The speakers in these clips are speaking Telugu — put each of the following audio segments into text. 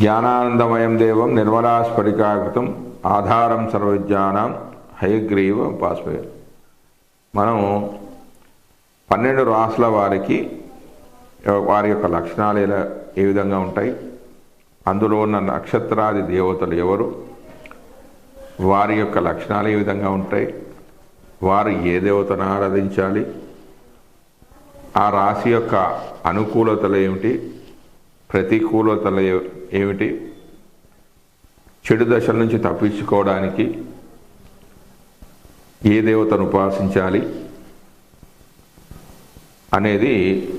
జ్ఞానానందమయం దేవం నిర్మలాస్ఫటికాకృతం ఆధారం సర్వజ్ఞానం హయగ్రీవ పాస్పయ మనం పన్నెండు రాసుల వారికి వారి యొక్క లక్షణాలు ఎలా ఏ విధంగా ఉంటాయి? అందులో ఉన్న నక్షత్రాది దేవతలు ఎవరు? వారి యొక్క లక్షణాలు ఏ విధంగా ఉంటాయి? వారు ఏ దేవతను ఆరాధించాలి? ఆ రాశి యొక్క అనుకూలతలు ఏమిటి? ప్రతికూలతలు ఏమిటి? చెడు దశల నుంచి తప్పించుకోవడానికి ఏ దేవతను ఉపాసించాలి అనేది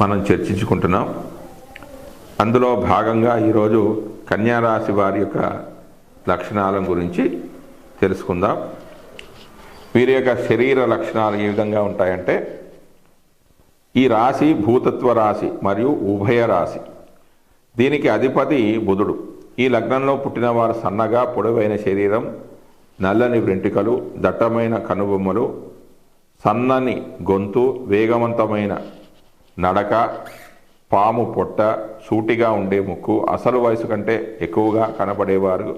మనం చర్చించుకుంటున్నాం. అందులో భాగంగా ఈరోజు కన్యారాశి వారి యొక్క లక్షణాల గురించి తెలుసుకుందాం. వీరి యొక్క శరీర లక్షణాలు ఏ విధంగా ఉంటాయంటే ఈ రాశి భూతత్వ రాశి మరియు ఉభయ రాశి. దీనికి అధిపతి బుధుడు. ఈ లగ్నంలో పుట్టిన వారు సన్నగా పొడవైన శరీరం నల్లని వెంట్రుకలు దట్టమైన కనుబొమ్మలు సన్నని గొంతు వేగవంతమైన నడక పాము పొట్ట సూటిగా ఉండే ముక్కు అసలు వయసు కంటే ఎక్కువగా కనపడేవారు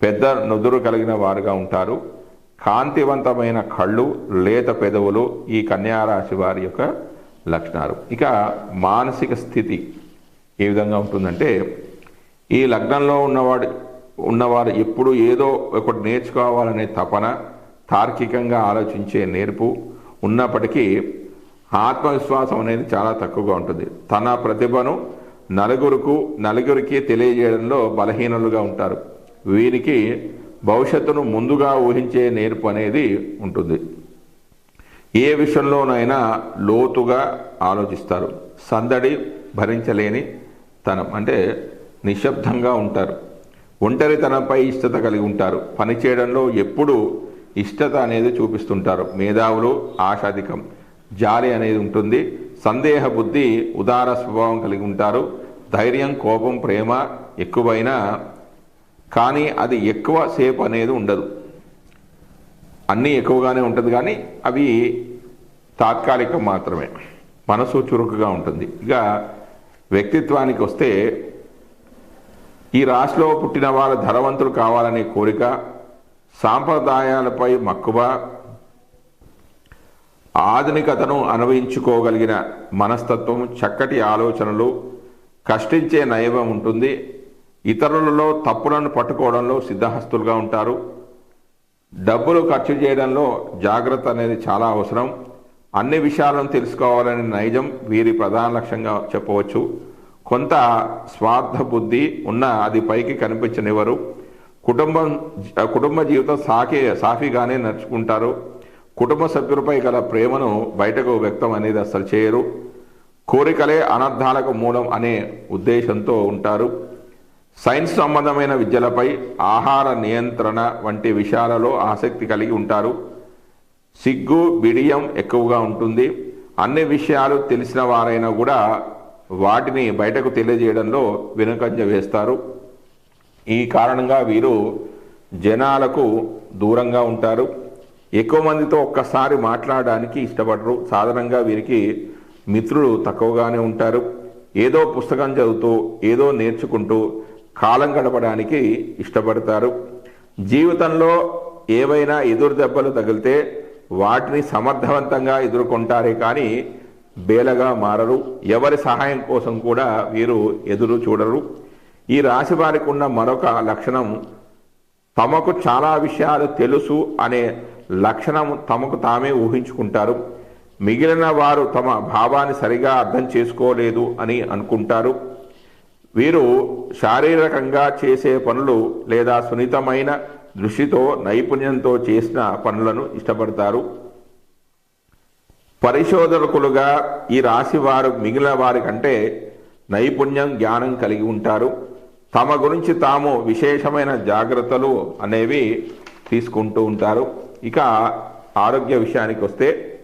పెద్ద నుదురు కలిగిన వారుగా ఉంటారు కాంతివంతమైన కళ్ళు లేత పెదవులు ఈ కన్యారాశి వారి యొక్క లక్షణాలు. ఇక మానసిక స్థితి ఏ విధంగా ఉంటుందంటే ఈ లగ్నంలో ఉన్నవాడు ఉన్నవారు ఎప్పుడు ఏదో ఒకటి నేర్చుకోవాలనే తపన తార్కికంగా ఆలోచించే నేర్పు ఉన్నప్పటికీ ఆత్మవిశ్వాసం అనేది చాలా తక్కువగా ఉంటుంది. తన ప్రతిభను నలుగురుకు నలుగురికి తెలియజేయడంలో బలహీనలుగా ఉంటారు. వీరికి భవిష్యత్తును ముందుగా ఊహించే నేర్పు అనేది ఉంటుంది. ఏ విషయంలోనైనా లోతుగా ఆలోచిస్తారు. సందడి భరించలేని తనం అంటే నిశ్శబ్దంగా ఉంటారు. ఒంటరితనంపై ఇష్టత కలిగి ఉంటారు. పని చేయడంలో ఇష్టత అనేది చూపిస్తుంటారు. మేధావులు ఆశాధికం జాలి అనేది ఉంటుంది. సందేహ బుద్ధి ఉదార స్వభావం కలిగి ఉంటారు. ధైర్యం కోపం ప్రేమ ఎక్కువైనా కానీ అది ఎక్కువ సేపు అనేది ఉండదు. అన్నీ ఎక్కువగానే ఉంటుంది కానీ అవి తాత్కాలికం మాత్రమే. మనసు చురుకుగా ఉంటుంది. ఇక వ్యక్తిత్వానికి వస్తే ఈ రాశిలో పుట్టిన వారు ధనవంతులు కావాలనే కోరిక సాంప్రదాయాలపై మక్కువ ఆధునికతను అనుభవించుకోగలిగిన మనస్తత్వం చక్కటి ఆలోచనలు కష్టించే నయవం ఉంటుంది. ఇతరులలో తప్పులను పట్టుకోవడంలో సిద్ధహస్తులుగా ఉంటారు. డబ్బులు ఖర్చు చేయడంలో జాగ్రత్త అనేది చాలా అవసరం. అన్ని విషయాలను తెలుసుకోవాలనే నైజం వీరి ప్రధాన లక్ష్యంగా చెప్పవచ్చు. కొంత స్వార్థ బుద్ధి ఉన్న అది పైకి కనిపించనివ్వరు. కుటుంబం కుటుంబ జీవితం సాకే సాఫీగానే నడుచుకుంటారు. కుటుంబ సభ్యులపై గల ప్రేమను బయటకు వ్యక్తం అనేది అసలు చేయరు. కోరికలే అనర్థాలకు మూలం అనే ఉద్దేశంతో ఉంటారు. సైన్స్ సంబంధమైన విద్యలపై ఆహార నియంత్రణ వంటి విషయాలలో ఆసక్తి కలిగి ఉంటారు. సిగ్గు బిడియం ఎక్కువగా ఉంటుంది. అన్ని విషయాలు తెలిసిన వారైనా కూడా వాటిని బయటకు తెలియజేయడంలో వెనుకంజ వేస్తారు. ఈ కారణంగా వీరు జనాలకు దూరంగా ఉంటారు. ఎక్కువ మందితో ఒక్కసారి మాట్లాడడానికి ఇష్టపడరు. సాధారణంగా వీరికి మిత్రులు తక్కువగానే ఉంటారు. ఏదో పుస్తకం చదువుతూ ఏదో నేర్చుకుంటూ కాలం గడపడానికి ఇష్టపడతారు. జీవితంలో ఏవైనా ఎదురు దెబ్బలు తగిలితే వాటిని సమర్థవంతంగా ఎదుర్కొంటారే కానీ బేలగా మారరు. ఎవరి సహాయం కోసం కూడా వీరు ఎదురు చూడరు. ఈ రాశి వారికి ఉన్న మరొక లక్షణం తమకు చాలా విషయాలు తెలుసు అనే లక్షణం తమకు తామే ఊహించుకుంటారు. మిగిలిన వారు తమ భావాన్ని సరిగా అర్థం చేసుకోలేదు అని అనుకుంటారు. వీరు శారీరకంగా చేసే పనులు లేదా సున్నితమైన దృష్టితో నైపుణ్యంతో చేసిన పనులను ఇష్టపడతారు. పరిశోధకులుగా ఈ రాశి వారు మిగిలిన వారి కంటే నైపుణ్యం జ్ఞానం కలిగి ఉంటారు. తమ గురించి తాము విశేషమైన జాగ్రత్తలు అనేవి తీసుకుంటూ ఉంటారు. ఇక ఆరోగ్య విషయానికి వస్తే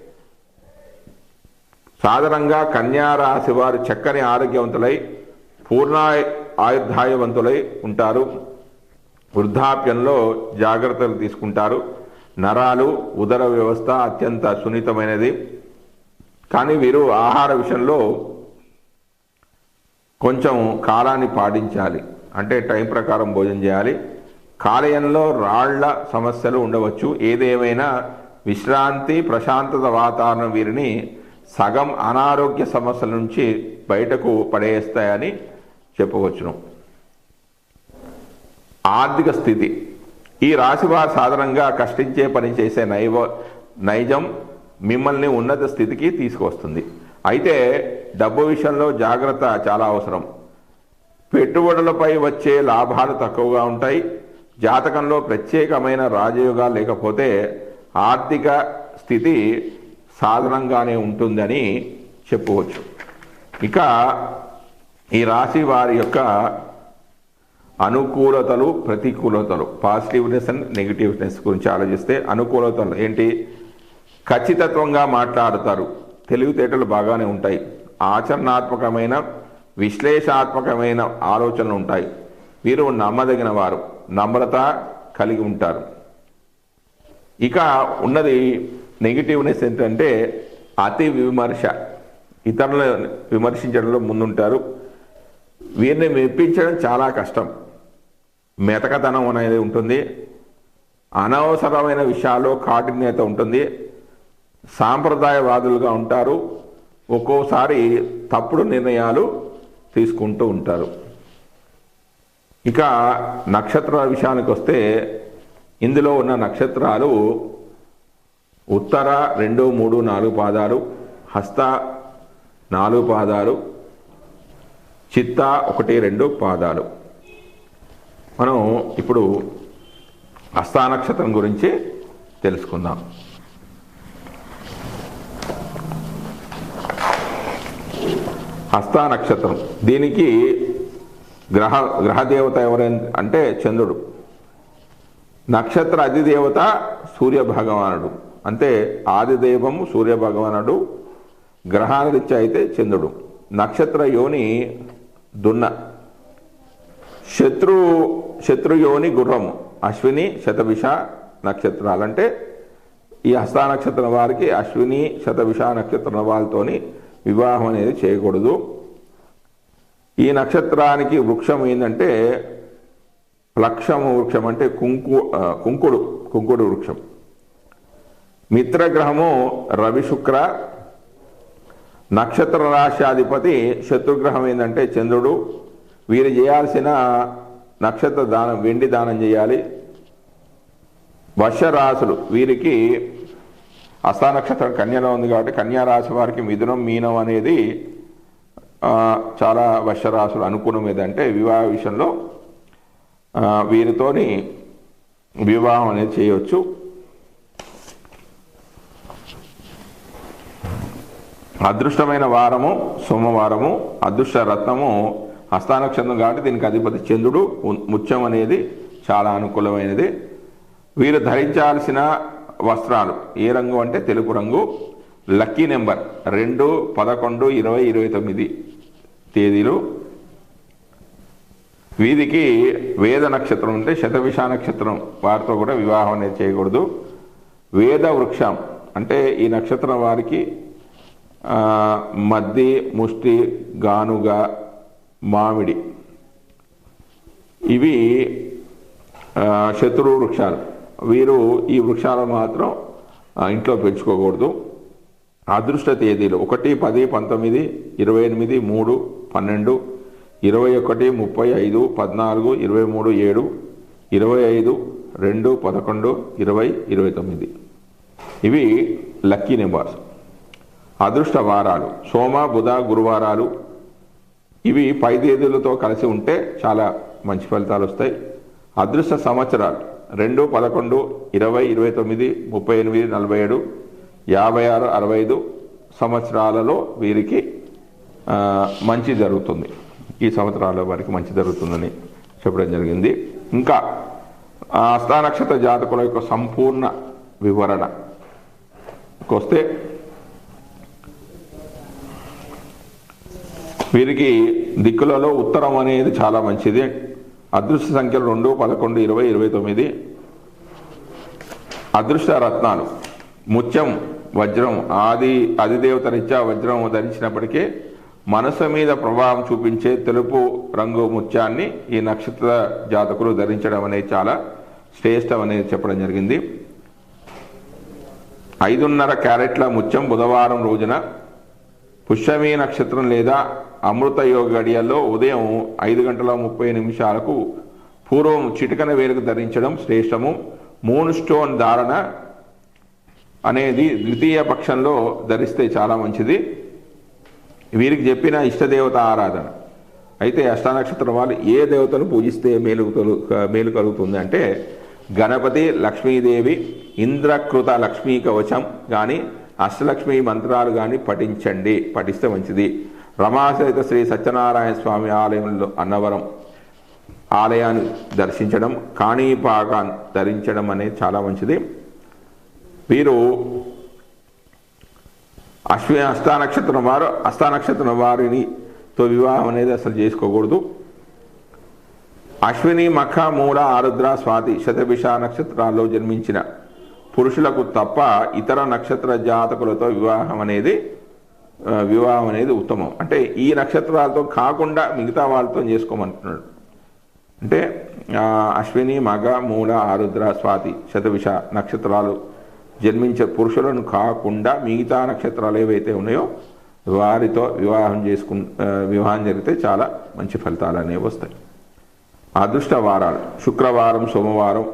సాధారణంగా కన్యా రాశి వారు చక్కని ఆరోగ్యవంతులై పూర్ణ ఆయుర్ధాయవంతులై ఉంటారు. వృద్ధాప్యంలో జాగ్రత్తలు తీసుకుంటారు. నరాలు ఉదర వ్యవస్థ అత్యంత సున్నితమైనది. కానీ వీరు ఆహార విషయంలో కొంచెం కాలాన్ని పాటించాలి. అంటే టైం ప్రకారం భోజనం చేయాలి. కాలేయంలో రాళ్ళ సమస్యలు ఉండవచ్చు. ఏదేమైనా విశ్రాంతి ప్రశాంతత వాతావరణం వీరిని సగం అనారోగ్య సమస్యల నుంచి బయటకు పడేస్తాయని చెప్పవచ్చును. ఆర్థిక స్థితి. ఈ రాశి వారు సాధారణంగా కష్టించే పని చేసే నైవ నైజం మిమ్మల్ని ఉన్నత స్థితికి తీసుకొస్తుంది. అయితే డబ్బు విషయంలో జాగ్రత్త చాలా అవసరం. పెట్టుబడులపై వచ్చే లాభాలు తక్కువగా ఉంటాయి. జాతకంలో ప్రత్యేకమైన రాజయోగాలు లేకపోతే ఆర్థిక స్థితి సాధనంగానే ఉంటుందని చెప్పవచ్చు. ఇక ఈ రాశి వారి యొక్క అనుకూలతలు ప్రతికూలతలు. పాజిటివ్నెస్ అండ్ నెగిటివ్నెస్ గురించి ఆలోచిస్తే అనుకూలతలు ఏంటి? ఖచ్చితత్వంగా మాట్లాడతారు. తెలివితేటలు బాగానే ఉంటాయి. ఆచరణాత్మకమైన విశ్లేషాత్మకమైన ఆలోచనలు ఉంటాయి. వీరు నమ్మదగిన వారు. నమ్రత కలిగి ఉంటారు. ఇక ఉన్నది నెగిటివ్నెస్ ఏంటంటే అతి విమర్శ. ఇతరులను విమర్శించడంలో ముందుంటారు. వీరిని మెప్పించడం చాలా కష్టం. మెతకతనం అనేది ఉంటుంది. అనవసరమైన విషయాల్లో కాఠిన్యత ఉంటుంది. సాంప్రదాయవాదులుగా ఉంటారు. ఒక్కోసారి తప్పుడు నిర్ణయాలు తీసుకుంటూ ఉంటారు. ఇక నక్షత్రాల విషయానికి వస్తే ఇందులో ఉన్న నక్షత్రాలు ఉత్తర రెండు మూడు నాలుగు పాదాలు హస్త నాలుగు పాదాలు చిత్త ఒకటి రెండు పాదాలు. మనం ఇప్పుడు హస్తా నక్షత్రం గురించి తెలుసుకుందాం. హస్తా నక్షత్రం. దీనికి గ్రహ గ్రహదేవత ఎవరైనా అంటే చంద్రుడు. నక్షత్ర అధిదేవత సూర్య భగవానుడు అంటే ఆదిదేవము సూర్య భగవానుడు అయితే చంద్రుడు. నక్షత్ర యోని దున్న. శత్రు శత్రుయోని గుర్రము అశ్విని శతభిష నక్షత్రాలంటే ఈ హస్తా నక్షత్రం వారికి అశ్విని శతభిష నక్షత్రం వాళ్ళతోని వివాహం అనేది చేయకూడదు. ఈ నక్షత్రానికి వృక్షం ఏంటంటే ప్లక్షము వృక్షం అంటే కుంకు కుంకుడు కుంకుడు వృక్షం. మిత్రగ్రహము రవి శుక్ర నక్షత్ర రాశాధిపతి శత్రుగ్రహం ఏంటంటే చంద్రుడు. వీరు చేయాల్సిన నక్షత్ర దానం వెండి దానం చేయాలి. వర్షరాశులు వీరికి అస్థా నక్షత్రం కన్యలో ఉంది కాబట్టి కన్యా రాశి వారికి మిథునం మీనం అనేది చాలా వర్షరాశులు అనుకూలం ఏదంటే వివాహ విషయంలో వీరితోని వివాహం అనేది చేయవచ్చు అదృష్టమైన వారము సోమవారము అదృష్ట రత్నము హస్తానక్షత్రం కాబట్టి దీనికి అధిపతి చంద్రుడు. ముత్యం అనేది చాలా అనుకూలమైనది. వీరు ధరించాల్సిన వస్త్రాలు ఏ రంగు అంటే తెలుపు రంగు. లక్కీ నెంబర్ రెండు పదకొండు ఇరవై ఇరవై తొమ్మిది తేదీలు. వీధికి వేద నక్షత్రం ఉంటే శతవిష నక్షత్రం. వారితో కూడా వివాహం అనేది చేయకూడదు. వేద వృక్షం అంటే ఈ నక్షత్రం వారికి మద్ది ముష్టి గానుగ మామిడి. ఇవి శత్రు వృక్షాలు. వీరు ఈ వృక్షాలు మాత్రం ఇంట్లో పెంచుకోకూడదు. అదృష్ట తేదీలు. ఒకటి పది పంతొమ్మిది ఇరవై ఎనిమిది మూడు పన్నెండు ఇరవై ఒకటి ముప్పై ఐదు పద్నాలుగు ఇరవై మూడు ఏడు ఇరవై ఐదు రెండు పదకొండు ఇరవై ఇరవై తొమ్మిది. ఇవి లక్కీ నెంబర్స్. అదృష్ట వారాలు సోమ బుధ గురువారాలు ఇవి పై తేదీలతో కలిసి ఉంటే చాలా మంచి ఫలితాలు వస్తాయి. అదృష్ట సంవత్సరాలు రెండు పదకొండు ఇరవై ఇరవై తొమ్మిది ముప్పై ఎనిమిది నలభై ఏడు యాభై ఆరు అరవై ఐదు సంవత్సరాలలో వీరికి మంచి జరుగుతుంది. ఈ సంవత్సరాల వారికి మంచి జరుగుతుందని చెప్పడం జరిగింది. ఇంకా ఆ జాతకుల యొక్క సంపూర్ణ వివరణకు వస్తే వీరికి దిక్కులలో ఉత్తరం అనేది చాలా మంచిది. అదృష్ట సంఖ్యలు రెండు పదకొండు ఇరవై ఇరవై తొమ్మిది. అదృష్ట రత్నాలు. ముత్యం వజ్రం ఆది అధిదేవత రీత్యా వజ్రం ధరించినప్పటికీ మనసు మీద ప్రభావం చూపించే తెలుపు రంగు ముత్యాన్ని ఈ నక్షత్ర జాతకులు ధరించడం అనేది చాలా శ్రేష్టం అనేది చెప్పడం జరిగింది. ఐదున్నర క్యారెట్ల ముత్యం బుధవారం రోజున పుష్యమి నక్షత్రం లేదా అమృత యోగ గడియల్లో ఉదయం ఐదు గంటల ముప్పై నిమిషాలకు పూర్వం చిటికన వేలుకు ధరించడం శ్రేష్టము. మూన్ స్టోన్ ధారణ అనేది ద్వితీయ పక్షంలో ధరిస్తే చాలా మంచిది. వీరికి చెప్పిన ఇష్టదేవత ఆరాధన. అయితే అష్టానక్షత్రం వాళ్ళు ఏ దేవతను పూజిస్తే మేలు కలు- మేలు కలుగుతుంది అంటే గణపతి లక్ష్మీదేవి ఇంద్రకృత లక్ష్మీ కవచం కానీ అష్టలక్ష్మి మంత్రాలు కానీ పఠించండి. పఠిస్తే మంచిది. రమాసహిత శ్రీ సత్యనారాయణ స్వామి ఆలయంలో అన్నవరం ఆలయాన్ని దర్శించడం కాణీపాకాన్ని ధరించడం అనేది చాలా మంచిది. వీరు అశ్వి అష్టానక్షత్రం వారు అష్టానక్షత్రం వారిని తో వివాహం అనేది అసలు చేసుకోకూడదు. అశ్విని మఖ మూల ఆరుద్ర స్వాతి శతభిష నక్షత్రాల్లో జన్మించిన పురుషులకు తప్ప ఇతర నక్షత్ర జాతకులతో వివాహం అనేది వివాహం అనేది ఉత్తమం. అంటే ఈ నక్షత్రాలతో కాకుండా మిగతా వాళ్ళతో చేసుకోమంటున్నాడు. అంటే అశ్విని మగ మూల ఆరుద్ర స్వాతి శతవిష నక్షత్రాలు జన్మించే పురుషులను కాకుండా మిగతా నక్షత్రాలు ఏవైతే ఉన్నాయో వారితో వివాహం చేసుకు వివాహం జరిగితే చాలా మంచి ఫలితాలు అనేవి వస్తాయి. అదృష్ట వారాలు శుక్రవారం సోమవారం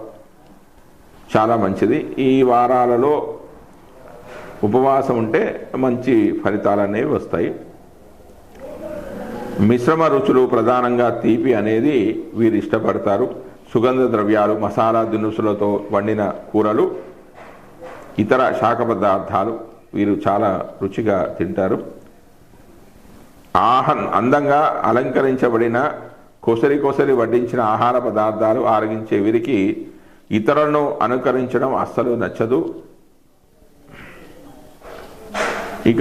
చాలా మంచిది. ఈ వారాలలో ఉపవాసం ఉంటే మంచి ఫలితాలు అనేవి వస్తాయి. మిశ్రమ రుచులు ప్రధానంగా తీపి అనేది వీరు ఇష్టపడతారు. సుగంధ ద్రవ్యాలు మసాలా దినుసులతో వండిన కూరలు ఇతర శాఖ పదార్థాలు వీరు చాలా రుచిగా తింటారు. ఆహన్ అందంగా అలంకరించబడిన కొసరి కొసరి వడ్డించిన ఆహార పదార్థాలు ఆరగించే వీరికి ఇతరులను అనుకరించడం అస్సలు నచ్చదు. ఇక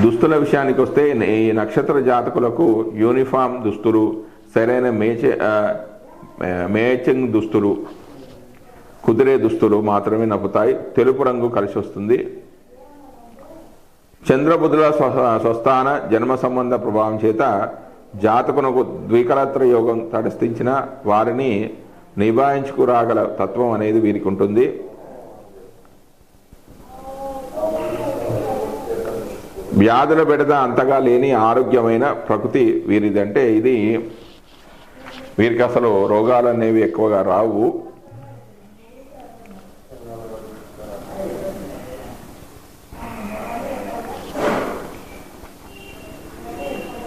దుస్తుల విషయానికి వస్తే ఈ నక్షత్ర జాతకులకు యూనిఫామ్ దుస్తులు సరైన మేచే మేచింగ్ దుస్తులు కుదిరే దుస్తులు మాత్రమే నప్పుతాయి తెలుపు రంగు కలిసి వస్తుంది. చంద్రబుధుల స్వ- స్వస్థాన జన్మ సంబంధ ప్రభావం చేత జాతకునకు ద్వికరాత్ర యోగం తటస్థించిన వారిని నిభాయించుకురాగల తత్వం అనేది వీరికి ఉంటుంది. వ్యాధుల బెడద అంతగా లేని ఆరోగ్యమైన ప్రకృతి వీరిదంటే ఇది వీరికి అసలు రోగాలు అనేవి ఎక్కువగా రావు.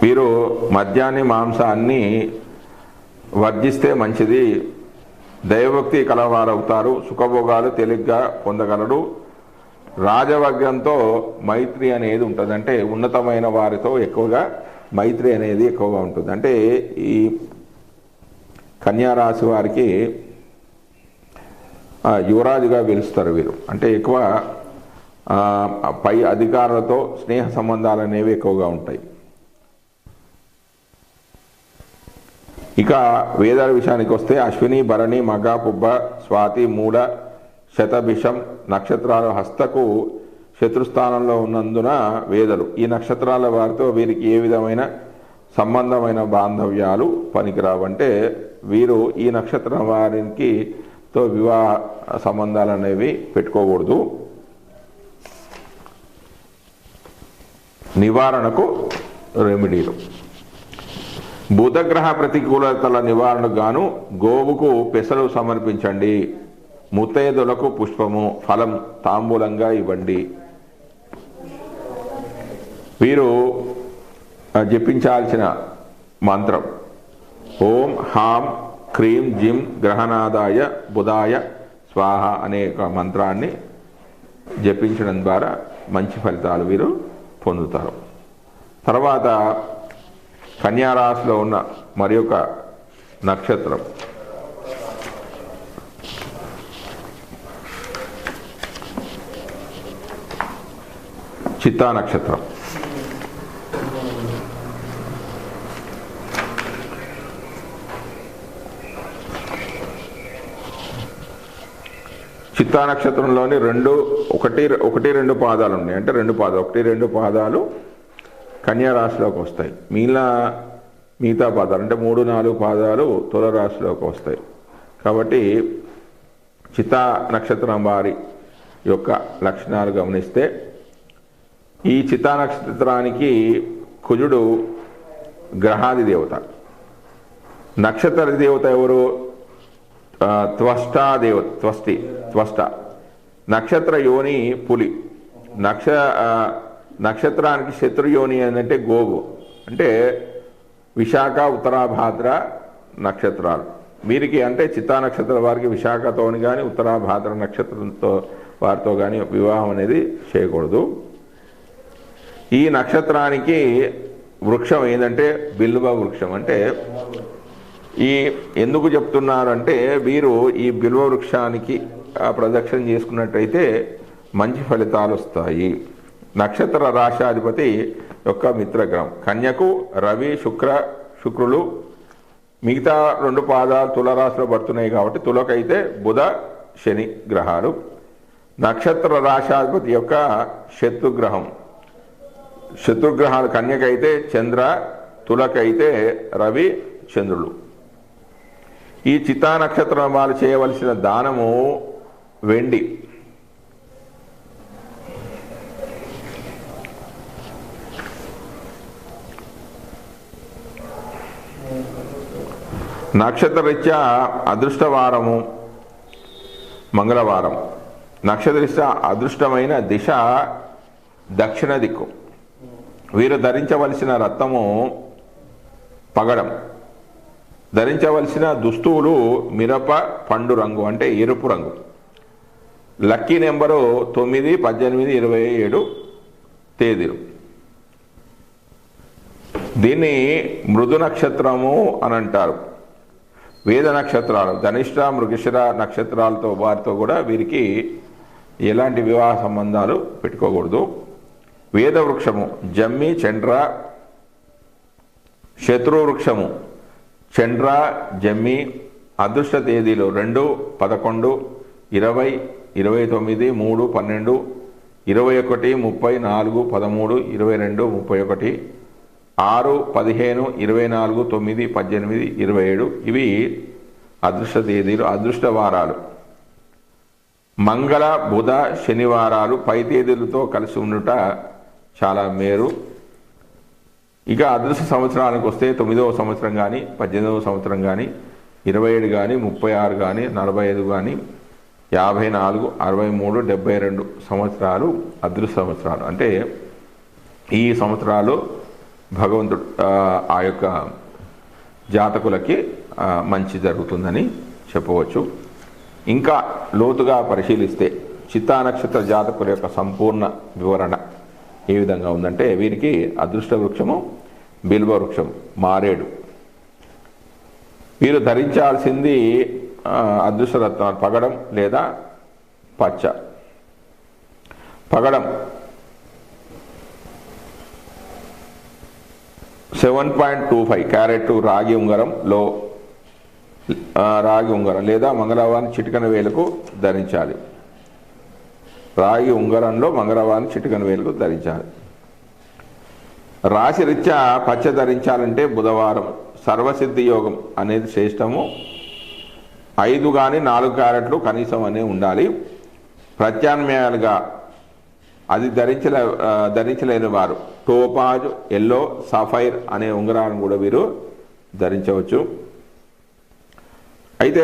వీరు మద్యాన్ని మాంసాన్ని వర్జిస్తే మంచిది. దైవభక్తి కలవారవుతారు సుఖభోగాలు తేలిగ్గా పొందగలడు రాజవర్గంతో మైత్రి అనేది ఉంటుంది అంటే ఉన్నతమైన వారితో ఎక్కువగా మైత్రి అనేది ఎక్కువగా ఉంటుంది. అంటే ఈ కన్యారాశి వారికి యువరాజుగా పిలుస్తారు వీరు. అంటే ఎక్కువ పై అధికారులతో స్నేహ సంబంధాలు అనేవి ఎక్కువగా ఉంటాయి. ఇక వేదాల విషయానికి వస్తే అశ్విని భరణి మగ పుబ్బ స్వాతి మూడ శతభిషం నక్షత్రాలు హస్తకు శత్రుస్థానంలో ఉన్నందున వేదలు. ఈ నక్షత్రాల వారితో వీరికి ఏ విధమైన సంబంధమైన బాంధవ్యాలు పనికిరావంటే వీరు ఈ నక్షత్రం వారికి తో వివాహ సంబంధాలు అనేవి పెట్టుకోకూడదు. నివారణకు రెమెడీలు బుధగ్రహ ప్రతికూలతల నివారణకు గాను గోవుకు పెసలు సమర్పించండి. ముత్తైదులకు పుష్పము ఫలం తాంబూలంగా ఇవ్వండి. వీరు జపించాల్సిన మంత్రం. ఓం హాం క్రీం జిం గ్రహనాదాయ బుధాయ స్వాహ అనే మంత్రాన్ని జపించడం ద్వారా మంచి ఫలితాలు వీరు పొందుతారు. తర్వాత కన్యారాశిలో ఉన్న మరి నక్షత్రం. చిత్తా నక్షత్రం. చిత్తా నక్షత్రంలోని రెండు ఒకటి ఒకటి రెండు పాదాలు ఉన్నాయి. అంటే రెండు పాదాలు ఒకటి రెండు పాదాలు కన్యారాశిలోకి వస్తాయి. మిగిలిన మిగతా పాదాలు అంటే మూడు నాలుగు పాదాలు తులరాశిలోకి వస్తాయి. కాబట్టి చితా నక్షత్రం వారి యొక్క లక్షణాలు గమనిస్తే ఈ చితా నక్షత్రానికి కుజుడు గ్రహాది దేవత. నక్షత్ర దేవత ఎవరు? త్వష్టా దేవత త్వస్తి త్వష్ట. నక్షత్ర యోని పులి. నక్ష నక్షత్రానికి శత్రుయోని ఏంటంటే గోవు అంటే విశాఖ ఉత్తరాభాద్ర నక్షత్రాలు. వీరికి అంటే చిత్తా నక్షత్రం వారికి విశాఖతోని కానీ ఉత్తరాభాద్ర నక్షత్రంతో వారితో కానీ వివాహం అనేది చేయకూడదు. ఈ నక్షత్రానికి వృక్షం ఏంటంటే బిల్వ వృక్షం. అంటే ఈ ఎందుకు చెప్తున్నారంటే వీరు ఈ బిల్వ వృక్షానికి ప్రదక్షిణ చేసుకున్నట్టయితే మంచి ఫలితాలు వస్తాయి నక్షత్ర రాశాధిపతి యొక్క మిత్రగ్రహం. కన్యకు రవి శుక్ర శుక్రులు మిగతా రెండు పాదాలు తులరాశిలో పడుతున్నాయి కాబట్టి తులకైతే బుధ శని గ్రహాలు. నక్షత్ర రాశాధిపతి యొక్క శత్రుగ్రహం. శత్రుగ్రహాలు కన్యకైతే చంద్ర తులకైతే రవి చంద్రులు. ఈ చిత్తా నక్షత్రం వాళ్ళు చేయవలసిన దానము వెండి. నక్షత్రరీత్యా అదృష్టవారము మంగళవారం. నక్షత్రరీత్యా అదృష్టమైన దిశ దక్షిణ దిక్కు. వీరు ధరించవలసిన రత్నము పగడం. ధరించవలసిన దుస్తువులు మిరప పండు రంగు అంటే ఎరుపు రంగు. లక్కీ నెంబరు తొమ్మిది పద్దెనిమిది ఇరవై ఏడు తేదీలు. దీన్ని మృదు నక్షత్రము అని అంటారు. వేద నక్షత్రాలు ధనిష్ట మృగశిర నక్షత్రాలతో వారితో కూడా వీరికి ఎలాంటి వివాహ సంబంధాలు పెట్టుకోకూడదు. వేద వృక్షము జమ్మి చండ్ర శత్రు వృక్షము చండ్ర జమ్మి అదృష్ట తేదీలు రెండు పదకొండు ఇరవై ఇరవై తొమ్మిది మూడు పన్నెండు ఇరవై ఒకటి ముప్పై నాలుగు పదమూడు ఇరవై రెండు ముప్పై ఒకటి ఆరు పదిహేను ఇరవై నాలుగు తొమ్మిది పద్దెనిమిది ఇరవై ఏడు. ఇవి అదృష్ట తేదీలు అదృష్ట వారాలు. మంగళ బుధ శనివారాలు పై తేదీలతో కలిసి ఉండుట చాలా మేరు ఇక అదృష్ట సంవత్సరానికి వస్తే తొమ్మిదవ సంవత్సరం కానీ పద్దెనిమిదవ సంవత్సరం కానీ ఇరవై ఏడు కానీ ముప్పై ఆరు కానీ నలభై ఐదు కానీ యాభై నాలుగు అరవై మూడు డెబ్బై రెండు సంవత్సరాలు అదృష్ట సంవత్సరాలు. అంటే ఈ సంవత్సరాలు భగవంతుడు ఆ, యొక్క జాతకులకి మంచి జరుగుతుందని చెప్పవచ్చు. ఇంకా లోతుగా పరిశీలిస్తే చిత్తా నక్షత్ర జాతకుల యొక్క సంపూర్ణ వివరణ ఏ విధంగా ఉందంటే వీరికి అదృష్ట వృక్షము బిల్వ వృక్షం మారేడు. వీరు ధరించాల్సింది ఆ, పగడం లేదా పచ్చ. పగడం seven point two five carat రాగి ఉంగరంలో రాగి ఉంగరం లేదా మంగళవారం చిటికన వేలకు ధరించాలి. రాగి ఉంగరంలో మంగళవారం చిటికన వేలకు ధరించాలి. రాశిరీత్యా పచ్చ ధరించాలంటే బుధవారం సర్వసిద్ధి యోగం అనేది శ్రేష్టము. ఐదు కానీ నాలుగు క్యారెట్లు కనీసం అనే ఉండాలి. ప్రత్యామ్నాయాలుగా అది ధరించలే ధరించలేని వారు. టోపాజ్ ఎల్లో సఫైర్ అనే ఉంగరాలను కూడా వీరు ధరించవచ్చు. అయితే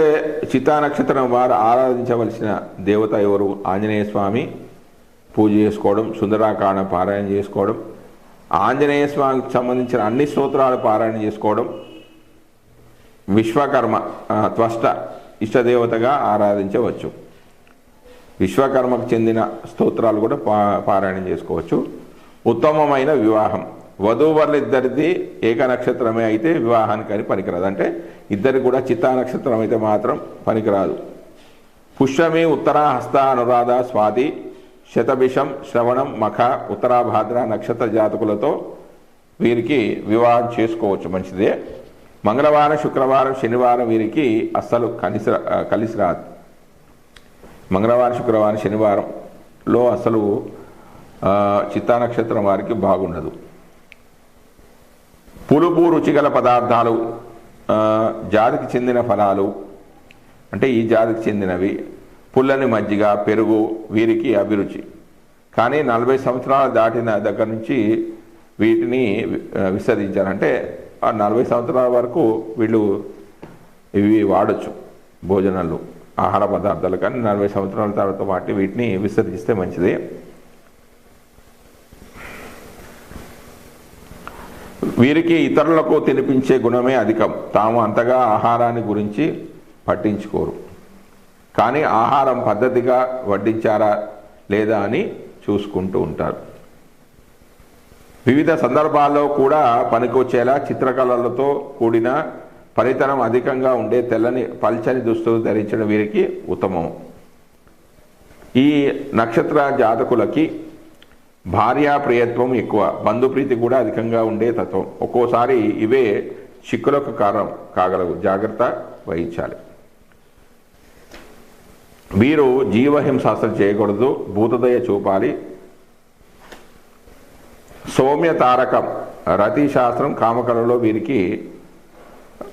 చిత్తా నక్షత్రం వారు ఆరాధించవలసిన దేవత ఎవరు? ఆంజనేయ స్వామి పూజ చేసుకోవడం సుందరాకాండ పారాయణ చేసుకోవడం ఆంజనేయ స్వామికి సంబంధించిన అన్ని స్తోత్రాలు పారాయణ చేసుకోవడం విశ్వకర్మ త్వష్ట ఇష్టదేవతగా ఆరాధించవచ్చు. విశ్వకర్మకు చెందిన స్తోత్రాలు కూడా పా పారాయణం చేసుకోవచ్చు. ఉత్తమమైన వివాహం. వధూవరులిద్దరిది ఏక నక్షత్రమే అయితే వివాహానికి అని పనికిరాదు. అంటే ఇద్దరికి కూడా చిత్తా నక్షత్రం అయితే మాత్రం పనికిరాదు. పుష్యమి ఉత్తరాహస్త అనురాధ స్వాతి శతభిషం శ్రవణం మఖ ఉత్తరాభాద్ర నక్షత్ర జాతకులతో వీరికి వివాహం చేసుకోవచ్చు మంచిదే. మంగళవారం శుక్రవారం శనివారం వీరికి అస్సలు కలిసి రా- కలిసి రాదు. మంగళవారం శుక్రవారం శనివారంలో అసలు చిత్తానక్షత్రం చిత్తా నక్షత్రం వారికి బాగుండదు. పులుపు రుచిగల పదార్థాలు జాతికి చెందిన ఫలాలు అంటే ఈ జాతికి చెందినవి పుల్లని మజ్జిగ పెరుగు వీరికి అభిరుచి. కానీ నలభై సంవత్సరాలు దాటిన దగ్గర నుంచి వీటిని విసర్జించారు. అంటే ఆ నలభై సంవత్సరాల వరకు వీళ్ళు ఇవి వాడచ్చు భోజనాలు ఆహార పదార్థాలు కానీ నలభై సంవత్సరాల తర్వాత వాటి వీటిని విసర్జిస్తే మంచిది. వీరికి ఇతరులకు తినిపించే గుణమే అధికం. తాము అంతగా ఆహారాన్ని గురించి పట్టించుకోరు. కానీ ఆహారం పద్ధతిగా వడ్డించారా లేదా అని చూసుకుంటూ ఉంటారు. వివిధ సందర్భాల్లో కూడా పనికొచ్చేలా చిత్రకళలతో కూడిన పనితనం అధికంగా ఉండే తెల్లని పల్చని దుస్తులు ధరించడం వీరికి ఉత్తమం. ఈ నక్షత్ర జాతకులకి భార్యా ప్రియత్వం ఎక్కువ బంధుప్రీతి కూడా అధికంగా ఉండే తత్వం. ఒక్కోసారి ఇవే చిక్కులకు కారణం కాగలవు. జాగ్రత్త వహించాలి. వీరు జీవహింసాస్త్రం చేయకూడదు భూతదయ చూపాలి. సౌమ్య తారకం రతి శాస్త్రం కామకళలో వీరికి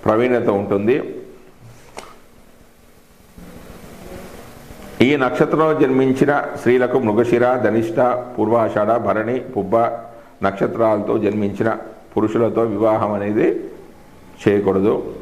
ప్రవీణత ఉంటుంది. ఈ నక్షత్రంలో జన్మించిన స్త్రీలకు మృగశిర ధనిష్ట పూర్వాషాఢ భరణి పుబ్బ నక్షత్రాలతో జన్మించిన పురుషులతో వివాహం అనేది చేయకూడదు.